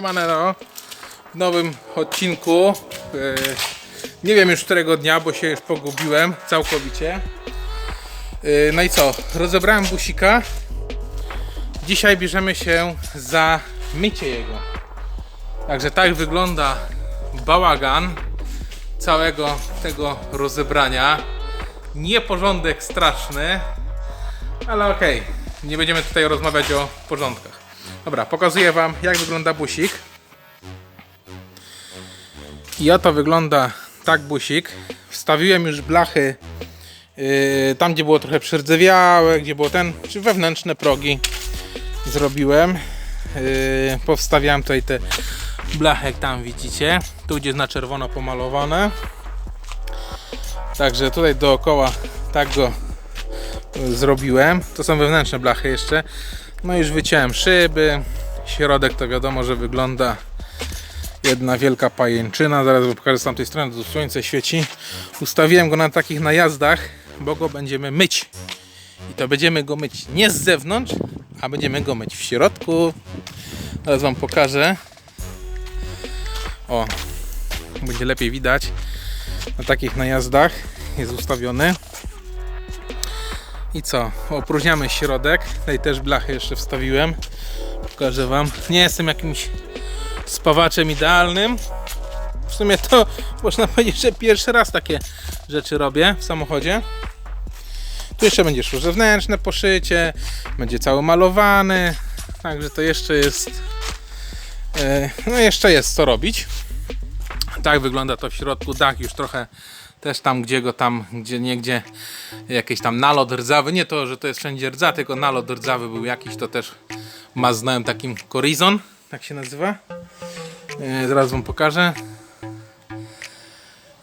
Siemanero. W nowym odcinku. Yy, nie wiem już którego dnia, bo się już pogubiłem całkowicie. Yy, no i co? Rozebrałem busika. Dzisiaj bierzemy się za mycie jego. Także tak wygląda bałagan całego tego rozebrania. Nieporządek straszny, ale okej. Nie będziemy tutaj rozmawiać o porządkach. Dobra, pokazuję Wam jak wygląda busik. I oto wygląda tak busik. Wstawiłem już blachy yy, tam, gdzie było trochę przerdzewiałe, gdzie było ten, czy wewnętrzne progi zrobiłem. Yy, powstawiałem tutaj te blachy, jak tam widzicie. Tu, gdzie jest na czerwono pomalowane. Także tutaj dookoła tak go zrobiłem. To są wewnętrzne blachy jeszcze. No już wyciąłem szyby. Środek to wiadomo, że wygląda jedna wielka pajęczyna. Zaraz wam pokażę z tamtej strony, tu słońce świeci. Ustawiłem go na takich najazdach, bo go będziemy myć. I to będziemy go myć nie z zewnątrz, a będziemy go myć w środku. Zaraz wam pokażę. O, będzie lepiej widać. Na takich najazdach jest ustawiony. I co? Opróżniamy środek. Tutaj też blachy jeszcze wstawiłem. Pokażę Wam. Nie jestem jakimś spawaczem idealnym. W sumie to można powiedzieć, że pierwszy raz takie rzeczy robię w samochodzie. Tu jeszcze będzie szło zewnętrzne poszycie, będzie cały malowany. Także to jeszcze jest. e, No jeszcze jest co robić. Tak wygląda to w środku. Dach już trochę też tam, gdzie go tam, gdzie niegdzie jakiś tam nalot rdzawy. Nie to, że to jest wszędzie rdza, tylko nalot rdzawy był jakiś, to też maznąłem takim Corizon, tak się nazywa. E, zaraz wam pokażę.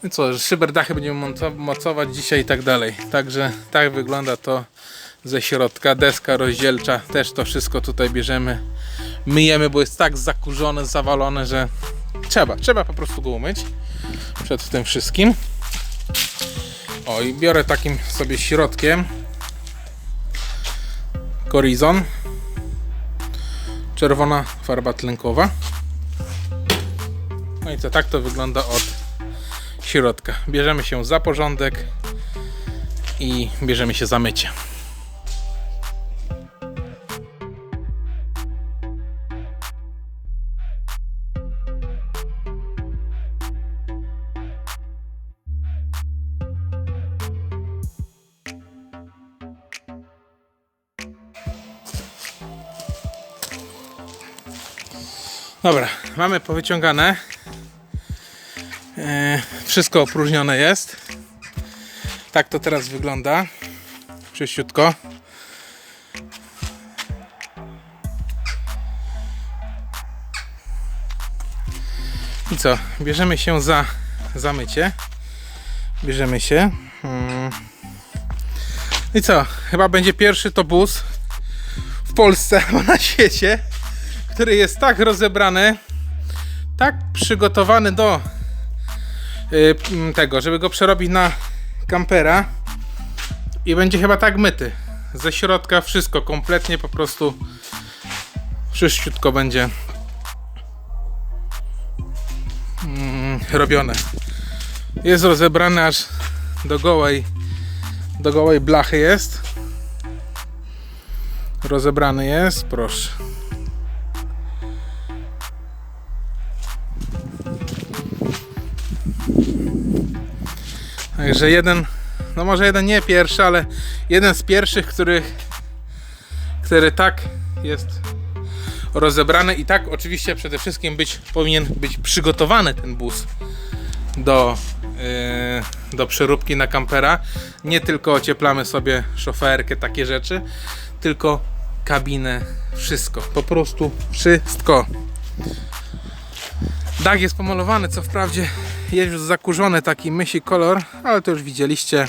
No co, że szyberdachy będziemy mocować dzisiaj i tak dalej. Także tak wygląda to ze środka. Deska rozdzielcza, też to wszystko tutaj bierzemy. Myjemy, bo jest tak zakurzone, zawalone, że trzeba, trzeba po prostu go umyć przed tym wszystkim. O i biorę takim sobie środkiem. Corizon czerwona farba tlenkowa. No i co, tak to wygląda od środka. Bierzemy się za porządek i bierzemy się za mycie Dobra, mamy powyciągane. E, wszystko opróżnione jest. Tak to teraz wygląda. Czyściutko. I co? Bierzemy się za, za mycie. Bierzemy się. Mm. I co? Chyba będzie pierwszy to bus w Polsce na świecie który jest tak rozebrany, tak przygotowany do y, tego, żeby go przerobić na kampera i będzie chyba tak myty. Ze środka wszystko kompletnie po prostu czyściutko będzie mm, robione. Jest rozebrany aż do gołej do gołej blachy jest. Rozebrany jest, proszę. Także jeden, no może jeden nie pierwszy, ale jeden z pierwszych, który, który tak jest rozebrany i tak oczywiście przede wszystkim być, powinien być przygotowany ten bus do, yy, do przeróbki na kampera. Nie tylko ocieplamy sobie szoferkę, takie rzeczy, tylko kabinę, wszystko, po prostu wszystko. Dach jest pomalowany, co wprawdzie jest już zakurzony taki mysi kolor, ale to już widzieliście.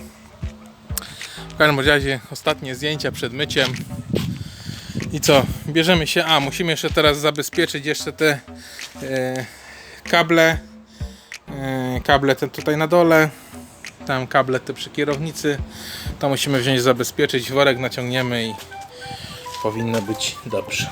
W każdym razie ostatnie zdjęcia przed myciem. I co? Bierzemy się. A, musimy jeszcze teraz zabezpieczyć jeszcze te e, kable. E, kable te tutaj na dole. Tam kable te przy kierownicy. To musimy wziąć zabezpieczyć. Worek naciągniemy i powinno być dobrze.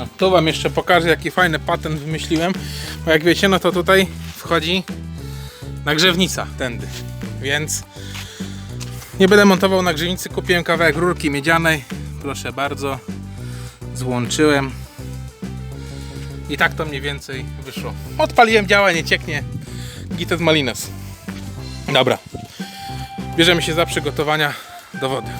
No, tu wam jeszcze pokażę jaki fajny patent wymyśliłem. Bo jak wiecie, no to tutaj wchodzi nagrzewnica tędy. Więc nie będę montował nagrzewnicy, kupiłem kawałek rurki miedzianej. Proszę bardzo. Złączyłem. I tak to mniej więcej wyszło. Odpaliłem, działa, nie cieknie. Gitet Malinas. Dobra. Bierzemy się za przygotowania do wody.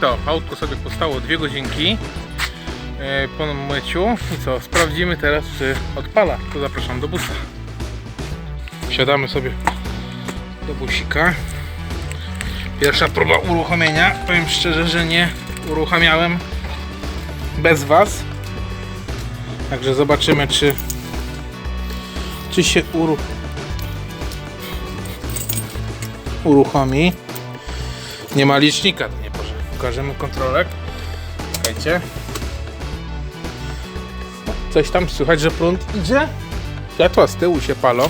To, autko sobie postało dwie godzinki e, po myciu. I co, sprawdzimy teraz czy odpala, to zapraszam do busa. Wsiadamy sobie do busika. Pierwsza próba uruchomienia. Powiem szczerze, że nie uruchamiałem bez was. Także zobaczymy czy czy się uru... uruchomi. Nie ma licznika, nie. Pokażemy kontrolek. Czekajcie. Coś tam słychać, że prąd idzie. Światła z tyłu się palą.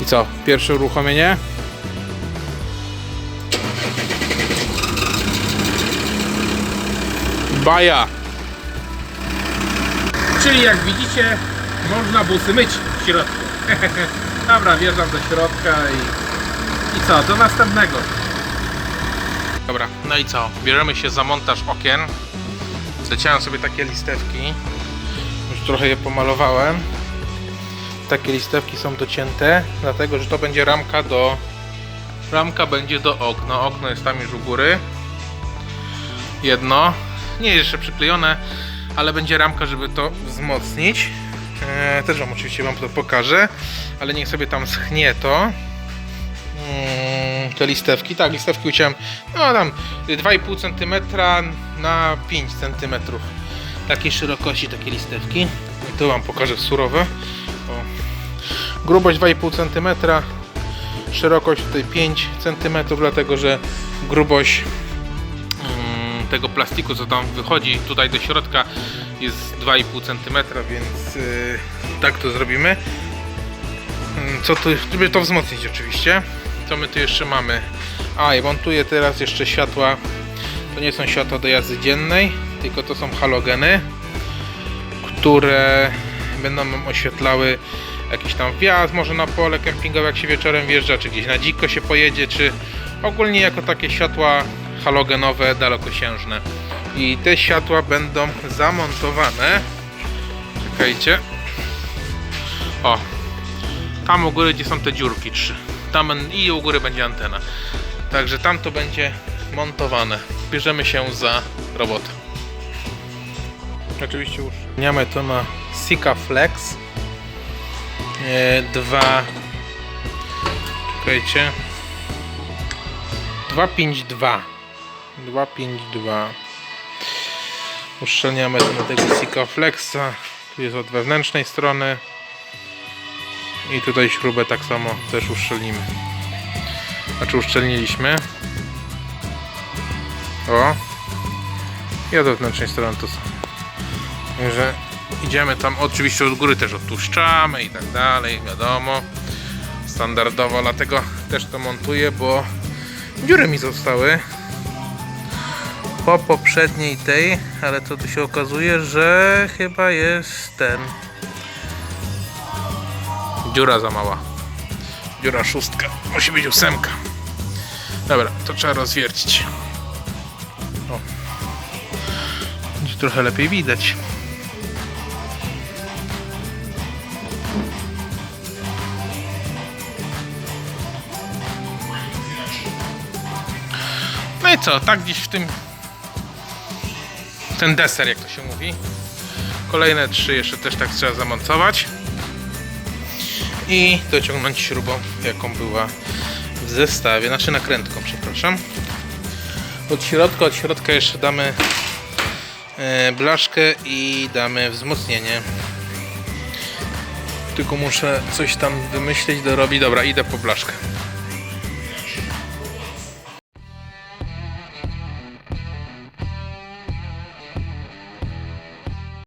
I co? Pierwsze uruchomienie. Baja. Czyli jak widzicie, można busy myć w środku. Dobra, wjeżdżam do środka i, i co, do następnego. Dobra, no i co? Bierzemy się za montaż okien. Zleciałem sobie takie listewki. Już trochę je pomalowałem. Takie listewki są docięte, dlatego że to będzie ramka do... Ramka będzie do okna. Okno jest tam już u góry. Jedno. Nie jest jeszcze przyklejone, ale będzie ramka, żeby to wzmocnić. Eee, też Wam oczywiście Wam to pokażę, ale niech sobie tam schnie to. Mm, te listewki, tak, listewki uciąłem no tam 2,5 cm na 5 cm takiej szerokości takie listewki i tu Wam pokażę surowe o. grubość 2,5 cm szerokość tutaj 5 cm dlatego, że grubość tego plastiku co tam wychodzi tutaj do środka jest 2,5 cm, więc yy, tak to zrobimy. Mm, Co tu, żeby to wzmocnić oczywiście. Co my tu jeszcze mamy? A, i montuję teraz jeszcze światła. To nie są światła do jazdy dziennej, tylko to są halogeny, które będą oświetlały jakiś tam wjazd, może na pole kempingowe, jak się wieczorem wjeżdża, czy gdzieś na dziko się pojedzie, czy ogólnie jako takie światła halogenowe, dalekosiężne. I te światła będą zamontowane. Czekajcie. O. Tam u góry, gdzie są te dziurki trzy. Tam i u góry będzie antena. Także tam to będzie montowane. Bierzemy się za robotę. Oczywiście już. Miamy to na Sika Flex. E, dwa. Czekajcie. 252. 252. Uszczelniamy tego Sika Flexa. Tu jest od wewnętrznej strony. I tutaj śrubę tak samo też uszczelnimy. Znaczy uszczelniliśmy. O. I od wewnętrznej strony to samo. Także idziemy tam, oczywiście od góry też odtłuszczamy i tak dalej, wiadomo. Standardowo, dlatego też to montuję, bo dziury mi zostały po poprzedniej tej, ale to tu się okazuje, że chyba jest ten dziura za mała. Dziura szóstka, musi być ósemka. Dobra, to trzeba rozwiercić. O. Będzie trochę lepiej widać. No i co, tak gdzieś w tym ten deser, jak to się mówi. Kolejne trzy jeszcze też tak trzeba zamontować. I dociągnąć śrubą, jaką była w zestawie, znaczy nakrętką, przepraszam. Od środka, od środka jeszcze damy e, blaszkę i damy wzmocnienie. Tylko muszę coś tam wymyślić, dorobić. Dobra, idę po blaszkę.